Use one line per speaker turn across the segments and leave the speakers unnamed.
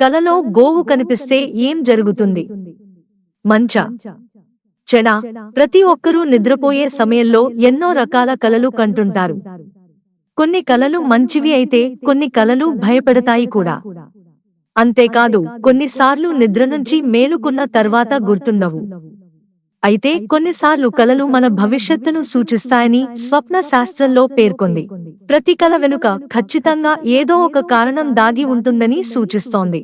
కలలో గోవు కనిపిస్తే ఏం జరుగుతుంది? మంచ. చెడ. ప్రతి ఒక్కరూ నిద్రపోయే సమయంలో ఎన్నో రకాల కలలు కంటుంటారు. కొన్ని కలలు మంచివి అయితే కొన్ని కలలు భయపెడతాయి కూడా. అంతేకాదు కొన్నిసార్లు నిద్ర నుంచి మేలుకున్న తర్వాత గుర్తుండవు. అయితే కొన్నిసార్లు కలలు మన భవిష్యత్తును సూచిస్తాయని స్వప్న శాస్త్రంలో పేర్కొంది. ప్రతి కల వెనుక ఖచ్చితంగా ఏదో ఒక కారణం దాగి ఉంటుందని సూచిస్తోంది.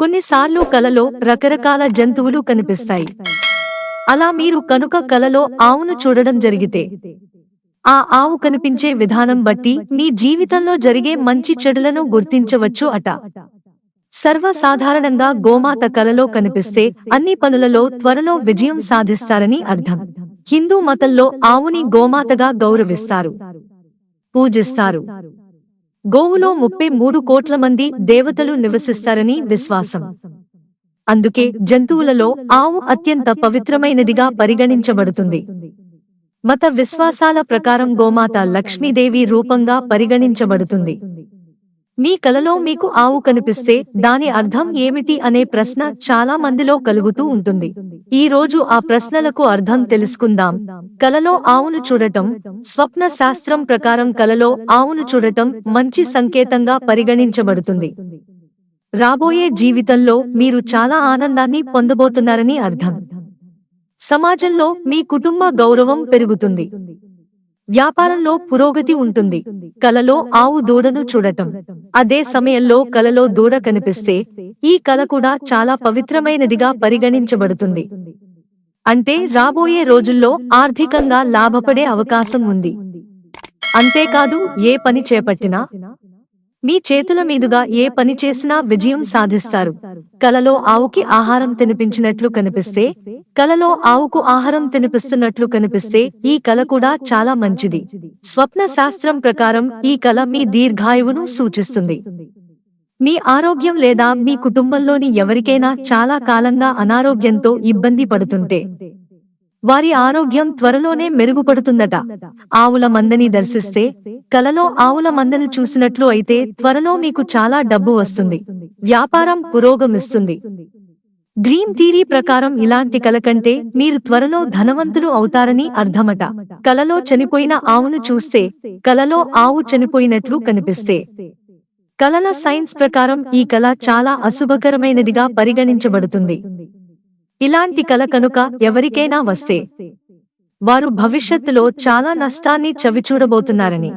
కొన్నిసార్లు కలలో రకరకాల జంతువులు కనిపిస్తాయి. అలా మీరు కనుక కలలో ఆవును చూడడం జరిగితే ఆ ఆవు కనిపించే విధానం బట్టి మీ జీవితంలో జరిగే మంచి చెడులను గుర్తించవచ్చు అట. సర్వసాధారణంగా గోమాత కలలో కనిపిస్తే అన్ని పనులలో త్వరలో విజయం సాధిస్తారని అర్థం. హిందూ మతంలో ఆవుని గోమాతగా గౌరవిస్తారు. పూజిస్తారు. గోవులో ముప్పై మూడు కోట్ల మంది దేవతలు నివసిస్తారని విశ్వాసం. అందుకే జంతువులలో ఆవు అత్యంత పవిత్రమైనదిగా పరిగణించబడుతుంది. మత విశ్వాసాల ప్రకారం గోమాత లక్ష్మీదేవి రూపంగా పరిగణించబడుతుంది. మీ కలలో మీకు ఆవు కనిపిస్తే దాని అర్థం ఏమిటి అనే ప్రశ్న చాలా మందిలో కలుగుతూ ఉంటుంది. ఈ రోజు ఆ ప్రశ్నలకు అర్థం తెలుసుకుందాం. కలలో ఆవును చూడటం స్వప్న శాస్త్రం ప్రకారం కలలో ఆవును చూడటం మంచి సంకేతంగా పరిగణించబడుతుంది. రాబోయే జీవితంలో మీరు చాలా ఆనందాన్ని పొందబోతున్నారని అర్థం. సమాజంలో మీ కుటుంబ గౌరవం పెరుగుతుంది. వ్యాపారంలో పురోగతి ఉంటుంది. కలలో ఆవు దూడను చూడటం. అదే సమయంలో కలలో దూడ కనిపిస్తే ఈ కల కూడా చాలా పవిత్రమైనదిగా పరిగణించబడుతుంది. అంటే రాబోయే రోజుల్లో ఆర్థికంగా లాభపడే అవకాశం ఉంది. అంతేకాదు ఏ పని చేపట్టినా మీ చేతుల మీదుగా ఏ పని చేసినా విజయం సాధిస్తారు. కలలో ఆవుకి ఆహారం తినిపించినట్లు కనిపిస్తే కలలో ఆవుకు ఆహారం తినిపిస్తున్నట్లు కనిపిస్తే ఈ కల కూడా చాలా మంచిది. స్వప్న శాస్త్రం ప్రకారం ఈ కల మీ దీర్ఘాయువును సూచిస్తుంది. మీ ఆరోగ్యం లేదా మీ కుటుంబంలోని ఎవరికైనా చాలా కాలంగా అనారోగ్యంతో ఇబ్బంది పడుతుంటే వారి ఆరోగ్యం త్వరలోనే మెరుగుపడుతుందట. ఆవుల మందని దర్శిస్తే కలలో ఆవుల మందను చూసినట్లు అయితే త్వరలో మీకు చాలా డబ్బు వస్తుంది. వ్యాపారం పురోగమిస్తుంది. డ్రీమ్ థీరీ ప్రకారం ఇలాంటి కల కంటే మీరు త్వరలో ధనవంతులు అవుతారని అర్థమట. కలలో చనిపోయిన ఆవును చూస్తే కలలో ఆవు చనిపోయినట్లు కనిపిస్తే. కలల సైన్స్ ప్రకారం ఈ కళ చాలా అశుభకరమైనదిగా పరిగణించబడుతుంది. ఇలాంటి కల కనుక ఎవరికైనా వస్తే వారు భవిష్యత్తులో చాలా నష్టాన్ని చవిచూడబోతున్నారని.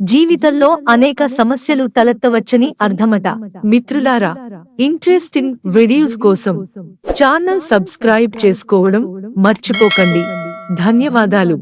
జీవితంలో అనేక సమస్యలు తలెత్తవచ్చని అర్థమట. మిత్రులారా ఇంట్రెస్టింగ్ వీడియోస్ కోసం ఛానల్ సబ్స్క్రైబ్ చేసుకోవడం మర్చిపోకండి. ధన్యవాదాలు.